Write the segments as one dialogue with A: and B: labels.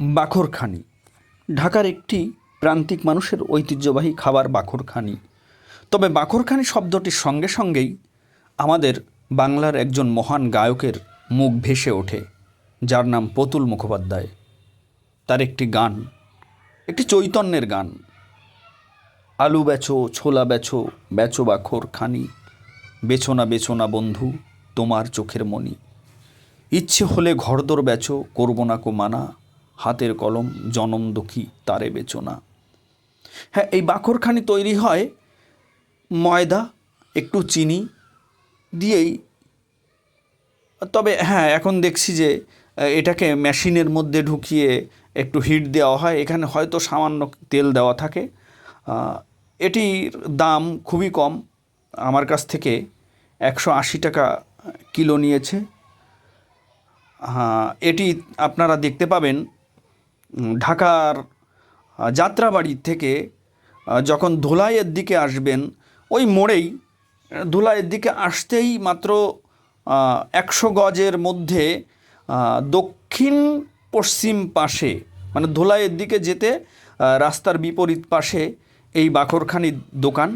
A: বাখরখানি। ঢাকার একটি প্রান্তিক মানুষের ঐতিহ্যবাহী খাবার বাখরখানি। তবে বাখরখানি শব্দটির সঙ্গে সঙ্গেই আমাদের বাংলার একজন মহান গায়কের মুখ ভেসে ওঠে, যার নাম প্রতুল মুখোপাধ্যায়। তার একটি গান, একটি চৈতন্যের গান। আলু বেচো, ছোলা বেচো বেচো বাখর খানি বেচো না বেচো না বন্ধু, তোমার চোখের মণি। ইচ্ছে হলে ঘরদোর বেচো, করব না কো মানা হাতের কলম, জনম দুঃখী, তারে বেচনা। হ্যাঁ এই বাখরখানি তৈরি হয় ময়দা, একটু চিনি দিয়েই। তবে হ্যাঁ এখন দেখছি যে এটাকে মেশিনের মধ্যে ঢুকিয়ে একটু হিট দেওয়া হয়। এখানে হয়তো সামান্য তেল দেওয়া থাকে। এটির দাম খুবই কম। আমার কাছ থেকে একশো আশি টাকা কিলো নিয়েছে। হ্যাঁ এটি আপনারা দেখতে পাবেন। ঢাকার যাত্রাবাড়ি থেকে যখন ধুলাইয়ের দিকে আসবেন, ওই মোড়েই ধুলাইয়ের দিকে আসতেই মাত্র একশো গজের মধ্যে দক্ষিণ পশ্চিম পাশে মানে ধুলাইয়ের দিকে যেতে রাস্তার বিপরীত পাশে এই বাখরখানির দোকান।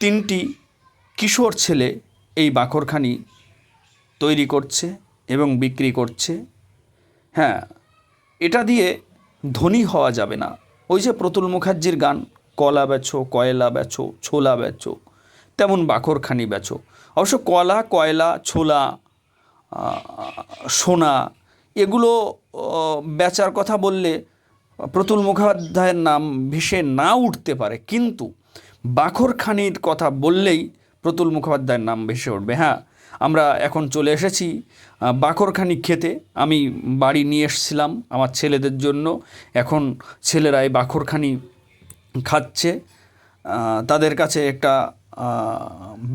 A: তিনটি কিশোর ছেলে এই বাখরখানি তৈরি করছে এবং বিক্রি করছে। হ্যাঁ এটা দিয়ে ধনী হওয়া যাবে না। ওই যে প্রতুল মুখার্জির গান, কলা বেচো, কয়লা বেচো, ছোলা বেচো, তেমন বাখরখানি বেচো। অবশ্য কলা, কয়লা, ছোলা সোনা, এগুলো বেচার কথা বললে প্রতুল মুখোপাধ্যায়ের নাম ভেসে না উঠতে পারে। কিন্তু বাখরখানির কথা বললেই প্রতুল মুখোপাধ্যায়ের নাম ভেসে উঠবে। হ্যাঁ আমরা এখন চলে এসেছি বাকরখানি খেতে আমি বাড়ি নিয়ে এসেছিলাম আমার ছেলেদের জন্য। এখন ছেলেরা এই বাখরখানি খাচ্ছে তাদের কাছে একটা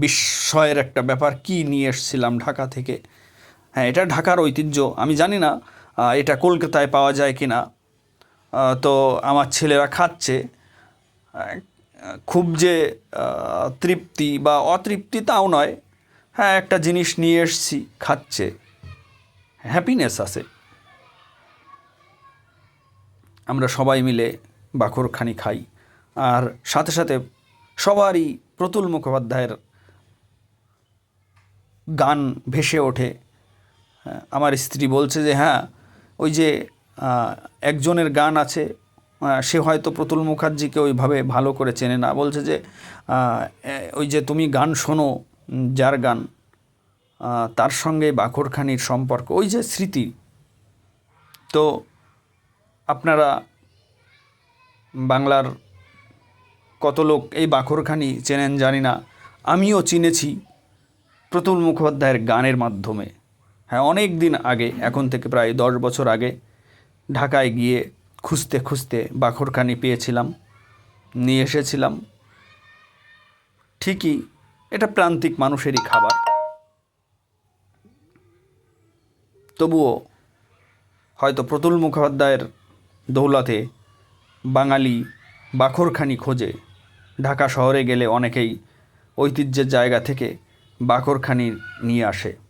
A: বিস্ময়ের একটা ব্যাপার, কি নিয়ে এসেছিলাম ঢাকা থেকে? হ্যাঁ এটা ঢাকার ঐতিহ্য। আমি জানি না এটা কলকাতায় পাওয়া যায় কি না। তো আমার ছেলেরা খাচ্ছে। খুব যে তৃপ্তি বা অতৃপ্তি তাও নয় হ্যাঁ একটা জিনিস নিয়ে এসছি, খাচ্ছে। হ্যাপিনেস আছে। আমরা সবাই মিলে বাখরখানি খাই। আর সাথে সাথে সবারই প্রতুল মুখোপাধ্যায়ের গান ভেসে ওঠে। আমার স্ত্রী বলছে যে হ্যাঁ ওই যে একজনের গান আছে সে হয়তো প্রতুল মুখার্জিকে ওইভাবে ভালো করে চেনে না। বলছে যে ওই যে তুমি গান শোনো যার গান তার সঙ্গে বাখরখানির সম্পর্ক, ওই যে স্মৃতি। তো আপনারা বাংলার কত লোক এই বাখরখানি চেনেন জানি না, আমিও চিনেছি প্রতুল মুখোপাধ্যায়ের গানের মাধ্যমে। হ্যাঁ অনেক দিন আগে, এখন থেকে প্রায় দশ বছর আগে, ঢাকায় গিয়ে খুঁজতে খুঁজতে বাখরখানি পেয়েছিলাম, নিয়ে এসেছিলাম। ঠিকই এটা প্রান্তিক মানুষেরই খাবার। তবুও হয়তো প্রতুল মুখোপাধ্যায়ের দৌলাতে বাঙালি বাখরখানি খোঁজে। ঢাকা শহরে গেলে অনেকেই ঐতিহ্যের জায়গা থেকে বাখরখানি নিয়ে আসে।